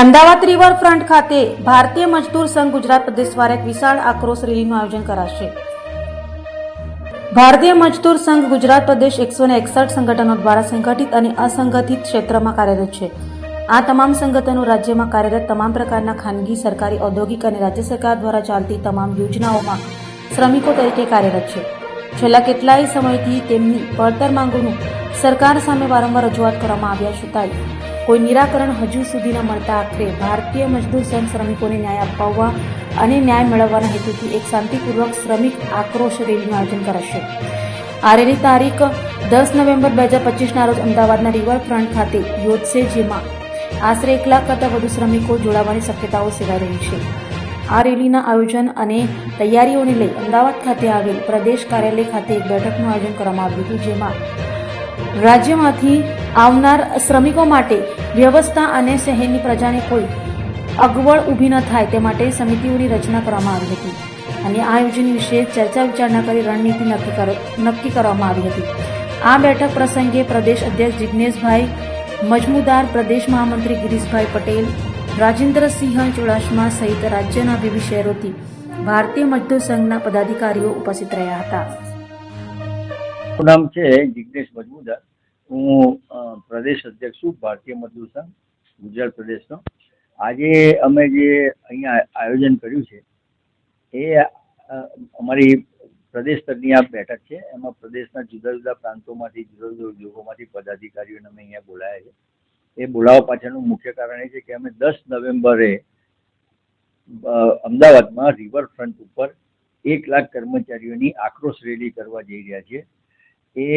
Ahmedabad riverfront ખાતે ભારતીય મજદૂર સંઘ ગુજરાત પ્રદેશ દ્વારા એક વિશાળ આક્રોશ રેલીનું આયોજન કરાશે. ભારતીય મજદૂર સંઘ ગુજરાત પ્રદેશ એકસો ને એકસઠ સંગઠનો દ્વારા સંગઠિત અને અસંગઠિત ક્ષેત્રમાં કાર્યરત છે. આ તમામ સંગઠનો રાજ્યમાં કાર્યરત તમામ પ્રકારના ખાનગી, સરકારી, ઔદ્યોગિક અને રાજ્ય સરકાર દ્વારા ચાલતી તમામ યોજનાઓમાં શ્રમિકો તરીકે કાર્યરત છે. છેલ્લા કેટલાય સમયથી તેમની પડતર માંગોનું સરકાર સામે વારંવાર રજૂઆત કરવામાં આવ્યા છતાંય કોઈ નિરાકરણ હજુ સુધી ન મળતા આખરે ભારતીય મજદૂર સંઘ શ્રમિકોને ન્યાય અપાવવા અને ન્યાય મેળવવાના હેતુથી એક શાંતિપૂર્વક શ્રમિક આક્રોશ રેલીનું આયોજન કરાશે. આ રેલી તારીખ દસ નવેમ્બર બે હજાર પચીસના રોજ અમદાવાદના રિવરફ્રન્ટ ખાતે યોજશે જેમાં આશરે એક લાખ કરતાં વધુ શ્રમિકો જોડાવાની શક્યતાઓ સેવાઈ રહી છે. આ રેલીના આયોજન અને તૈયારીઓને લઈ અમદાવાદ ખાતે આવેલ પ્રદેશ કાર્યાલય ખાતે એક બેઠકનું આયોજન કરવામાં આવ્યું હતું, જેમાં રાજ્યમાંથી આવનાર શ્રમિકો માટે વ્યવસ્થા અને શહેરની પ્રજાને કોઈ અગવડ ઊભી ન થાય તે માટે સમિતિઓની રચના કરવામાં આવી હતી. અને આ યોજના વિશે ચર્ચા વિચારણા કરી રણનીતિ નક્કી કરવામાં આવી હતી. આ બેઠક પ્રસંગે પ્રદેશ અધ્યક્ષ જિજ્ઞેશભાઈ મજમુદાર, પ્રદેશ મહામંત્રી ગિરીશભાઈ પટેલ રાજેન્દ્રસિંહ ચુડાસમા સહિત રાજ્યના વિવિધ શહેરોથી ભારતીય મજદૂર સંઘના પદાધિકારીઓ ઉપસ્થિત રહ્યા હતા. નામ છે? જિજ્ઞેશ મજમુદાર. હું પ્રદેશ અધ્યક્ષ છું, ભારતીય મજદૂર સંઘ, ગુજરાત પ્રદેશનો. આજે અમે જે અહીંયા આયોજન કર્યું છે, એ અમારી પ્રદેશ સ્તરની આ બેઠક છે. એમાં પ્રદેશના જુદા જુદા પ્રાંતોમાંથી, જુદા જુદા ઉદ્યોગોમાંથી પદાધિકારીઓને અમે અહીંયા બોલાયા છે. એ બોલાવવા પાછળનું મુખ્ય કારણ એ છે કે અમે દસ નવેમ્બરે અમદાવાદમાં રિવરફ્રન્ટ ઉપર એક લાખ કર્મચારીઓની આક્રોશ રેલી કરવા જઈ રહ્યા છીએ. એ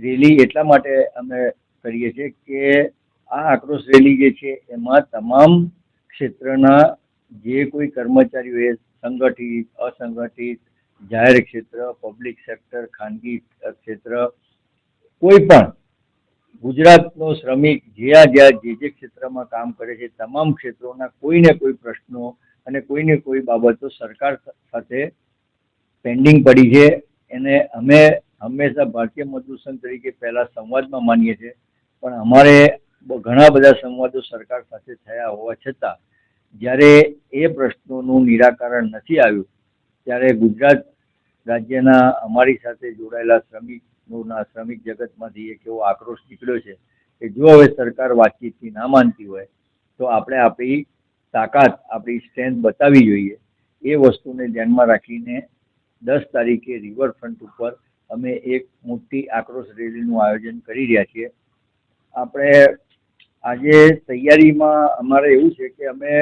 રેલી એટલા માટે અમે કરીએ છીએ કે આ આક્રોશ રેલી જે છે, એમાં તમામ ક્ષેત્રના જે કોઈ કર્મચારીઓ એ સંગઠિત, અસંગઠિત, જાહેર ક્ષેત્ર પબ્લિક સેક્ટર ખાનગી ક્ષેત્ર, કોઈ પણ ગુજરાતનો શ્રમિક જ્યાં જ્યાં જે જે ક્ષેત્રમાં કામ કરે છે, તમામ ક્ષેત્રોના કોઈને કોઈ પ્રશ્નો અને કોઈને કોઈ બાબતો સરકાર સાથે પેન્ડિંગ પડી છે. એને અમે હંમેશા ભારતીય મજદૂર તરીકે પહેલા સંવાદમાં માનીએ છીએ. પણ અમારે ઘણા બધા સંવાદો સરકાર સાથે થયા હોવા છતાં, જ્યારે એ પ્રશ્નોનું નિરાકરણ નથી આવ્યું, ત્યારે ગુજરાત રાજ્યના અમારી સાથે જોડાયેલા શ્રમિકોના શ્રમિક જગતમાંથી એક એવો આક્રોશ નીકળ્યો છે કે જો હવે સરકાર વાતચીતથી ના માનતી હોય, તો આપણે આપણી તાકાત, આપણી સ્ટ્રેન્થ બતાવવી જોઈએ. એ વસ્તુને ધ્યાનમાં રાખીને દસ તારીખે રિવરફ્રન્ટ ઉપર અમે એક મોટી આક્રોશ રેલીનું આયોજન કરી રહ્યા છીએ. આપણે આજે તૈયારીમાં અમારે એવું છે કે અમે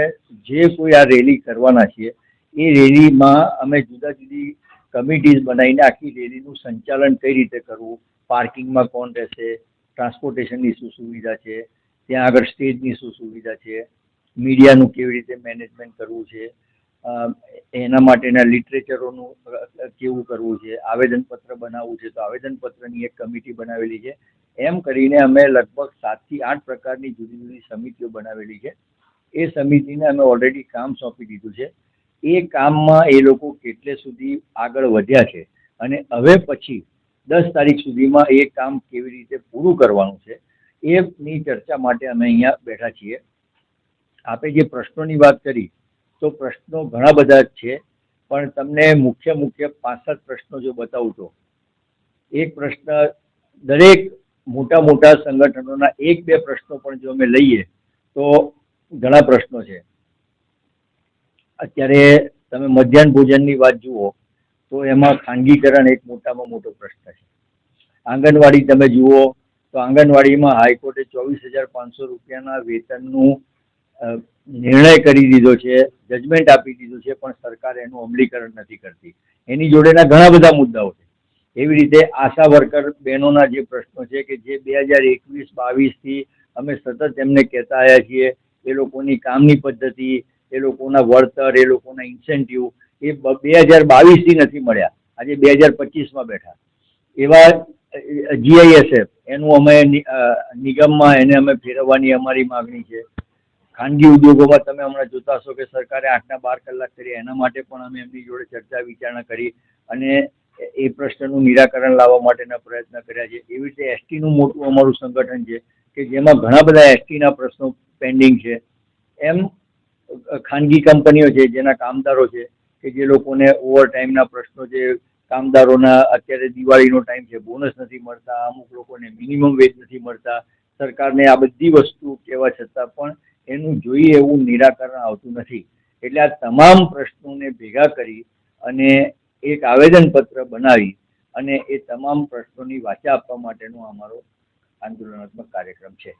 જે કોઈ આ રેલી કરવાના છીએ, એ રેલીમાં અમે જુદા જુદી કમિટીઝ બનાવીને આખી રેલીનું સંચાલન કઈ રીતે કરવું, પાર્કિંગમાં કોણ રહેશે, ટ્રાન્સપોર્ટેશનની શું સુવિધા છે, ત્યાં આગળ સ્ટેજની શું સુવિધા છે, મીડિયાનું કેવી રીતે મેનેજમેન્ટ કરવું છે એના માટેના લિટરેચરોનું કેવું કરવું છે? આવેદનપત્ર બનાવવું છે? તો આવેદનપત્રની એક કમિટી બનાવેલી છે. એમ કરીને અમે લગભગ સાતથી આઠ પ્રકારની જુદી જુદી સમિતિઓ બનાવેલી છે. એ સમિતિને અમે ઓલરેડી કામ સોંપી દીધું છે. એ કામમાં એ લોકો કેટલે સુધી આગળ વધ્યા છે અને હવે પછી દસ તારીખ સુધીમાં એ કામ કેવી રીતે પૂરું કરવાનું છે, એની ચર્ચા માટે અમે અહીંયા બેઠા છીએ. આપે જે પ્રશ્નોની વાત કરી તો પ્રશ્નો ઘણા બધા જ છે, પણ તમને મુખ્ય મુખ્ય પાંચ પ્રશ્નો જો બતાવું તો. એક પ્રશ્ન, દરેક મોટા મોટા સંગઠનોના એક બે પ્રશ્નો પણ જો અમે લઈએ, તો ઘણા પ્રશ્નો છે. અત્યારે તમે મધ્યાહન ભોજનની વાત જુઓ, તો એમાં ખાનગીકરણ એક મોટામાં મોટો પ્રશ્ન છે. આંગણવાડી તમે જુઓ, તો આંગણવાડીમાં હાઈકોર્ટે ચોવીસ હજાર પાંચસો રૂપિયાના વેતનનું નિર્ણય કરી દીધો છે જજમેન્ટ આપી દીધું છે, પણ સરકાર એનું અમલીકરણ નથી કરતી. એની જોડેના ઘણા બધા મુદ્દાઓ છે. એવી રીતે આશા વર્કર બહેનોના જે પ્રશ્નો છે કે જે બે હજાર એકવીસ, બાવીસથી અમે સતત એમને કહેતા આવ્યા છીએ, એ લોકોની કામની પદ્ધતિ, એ લોકોના વળતર, એ લોકોના ઇન્સેન્ટિવ એ બે હજાર બાવીસથી નથી મળ્યા. આજે બે હજાર પચીસમાં બેઠા. એવા જીઆઈએસએફ એનું અમે નિગમમાં એને અમે ફેરવવાની અમારી માગણી છે. ખાનગી ઉદ્યોગોમાં તમે હમણાં જોતા હશો કે સરકારે આઠના બાર કલાક કરી, એના માટે પણ અમે એમની જોડે ચર્ચા વિચારણા કરી અને એ પ્રશ્નનું નિરાકરણ લાવવા માટેના પ્રયત્ન કર્યા છે. એવી રીતે એસટીનું મોટું અમારું સંગઠન છે કે જેમાં ઘણા બધા એસટીના પ્રશ્નો પેન્ડિંગ છે. એમ ખાનગી કંપનીઓ છે, જેના કામદારો છે, કે જે લોકોને ઓવર ટાઈમના પ્રશ્નો છે, કામદારોના અત્યારે દિવાળીનો ટાઈમ છે, બોનસ નથી મળતા, અમુક લોકોને મિનિમમ વેજ નથી મળતા. સરકારને આ બધી વસ્તુ કહેવા છતાં પણ એનું જોઈએ એવું નિરાકરણ આવતું નથી. એટલે આ તમામ પ્રશ્નોને ભેગા કરી અને એક આવેદનપત્ર બનાવી અને એ તમામ પ્રશ્નોની વાચા આપવા માટેનો અમારો આંદોલનાત્મક કાર્યક્રમ છે.